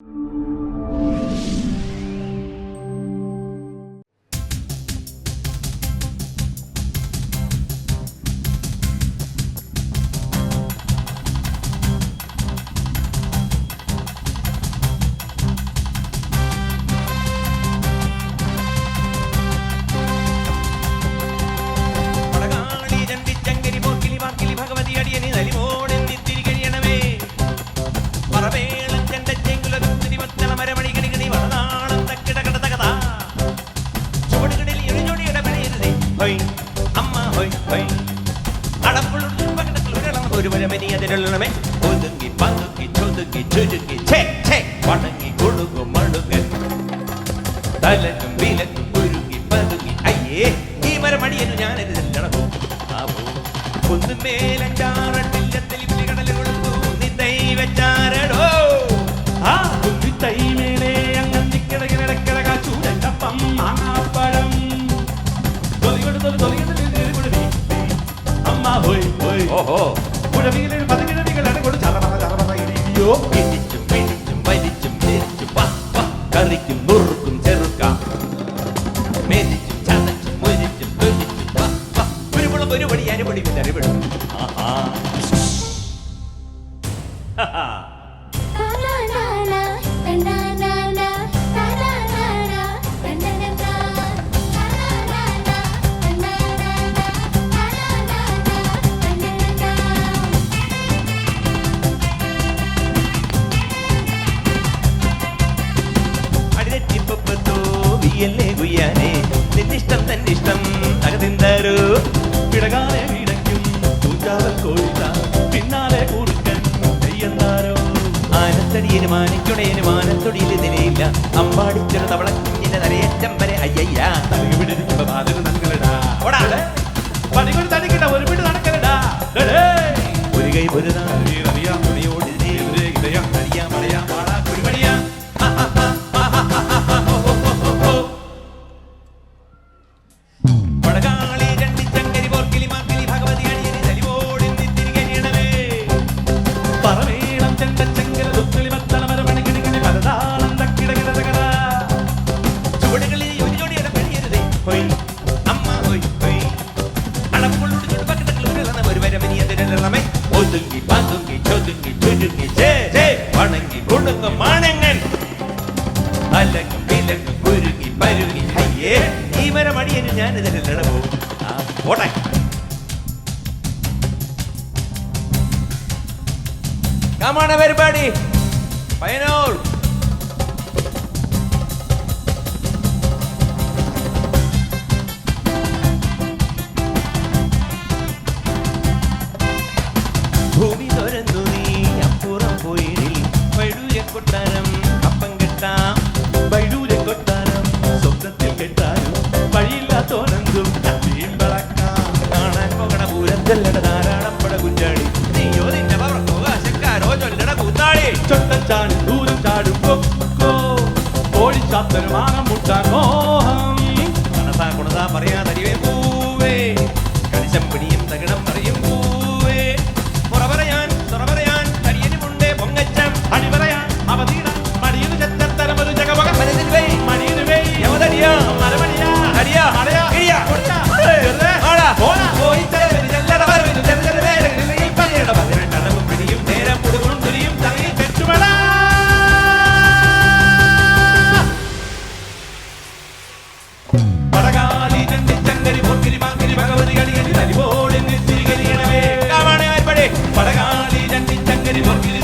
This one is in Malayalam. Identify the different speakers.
Speaker 1: you. നിഴലണമേ ഒതുങ്ങി പതുങ്ങി ചൊതുങ്ങി ചുരുങ്ങി പടങ്ങി കൊടുങ്ങു മണുക തലക്കും വിലക്കും കുരുങ്ങി പതുങ്ങി. അയ്യേ ഈ മരമടിയനു ഞാനത് ചെല്ലണമോ? ആവോ. ഒന്നുമേലഞ്ചാറട്ടില്ല തെളിവിൽ കടൽ കൊടുത്തു. നീ ദൈവച്ചാരടോ
Speaker 2: ആ കുത്തി തൈ മേലെ അങ്ങത്തിക്കിടകിടക്കിട ചൂരണ്ടപ്പം മാങ്ങാപ്പഴം. തൊലികൊണ്ട് തൊലി തൊലികൊണ്ട് അമ്മ പോയി പോയി.
Speaker 1: ഓഹോ.
Speaker 2: കുഴവികളിൽ പതികിഴവികളാണ് കൊടു ചറപറ ചറപറ ഇടിയോ?
Speaker 1: ഇടിച്ചും പിടിച്ചും വലിച്ചും തിരിച്ചും വാ വാ കറിക്കും നുറുക്കും ചെറുക്കാം. മെതിച്ചും ചതച്ചും മുരിച്ചും തൊലിച്ചും വാ വാ കുരുമുളക് ഒരു പടി അരപടി പിന്നെ അരപടി ആഹാ. അടിതെറ്റിപ്പത്തോ വിയല്ലേ ഗുയ്യാനേ നിന്നിഷ്ടം തന്നിഷ്ടം തകതിന്തരൂ
Speaker 2: പിടകാലെ വീടയ്ക്കും തൂറ്റാവൽ കോഴിത പിന്നാലെ കൂറുക്കൻ തെയ്യന്താരോ.
Speaker 1: ആനത്തടിയനും ആനയ്ക്കുടയനും മാനത്തൊടിയിൽ നിലയില്ല. അമ്പാടിച്ചൊരു തവളക്കുഞ്ഞിന്റെ തലയേറ്റം വരെ അയ്യയ്യ.
Speaker 2: തലകി
Speaker 1: അലകും വിലകും കുരുങ്ങി പരുങ്ങി അയ്യേ ഈ മരം അടിയന് ഞാൻ ഇതിലെല്ലാം പോകും ആ പോട്ടെ Come പരിപാടി everybody. చెల్లెడ నారాయణప్పడ గుంజాడి నీ
Speaker 2: యోధి
Speaker 1: నెవరకోగా శంకారో చొల్లెడ కూతాడి చొట్టచాడు దూరు చాడు కొక్కో ఓడి చాత్తను మానం ముట్టాకోహం మనసా కొనసా మర్యాద అరివేపు പടകാളി രണ്ടിച്ചങ്കരി വർഗിരി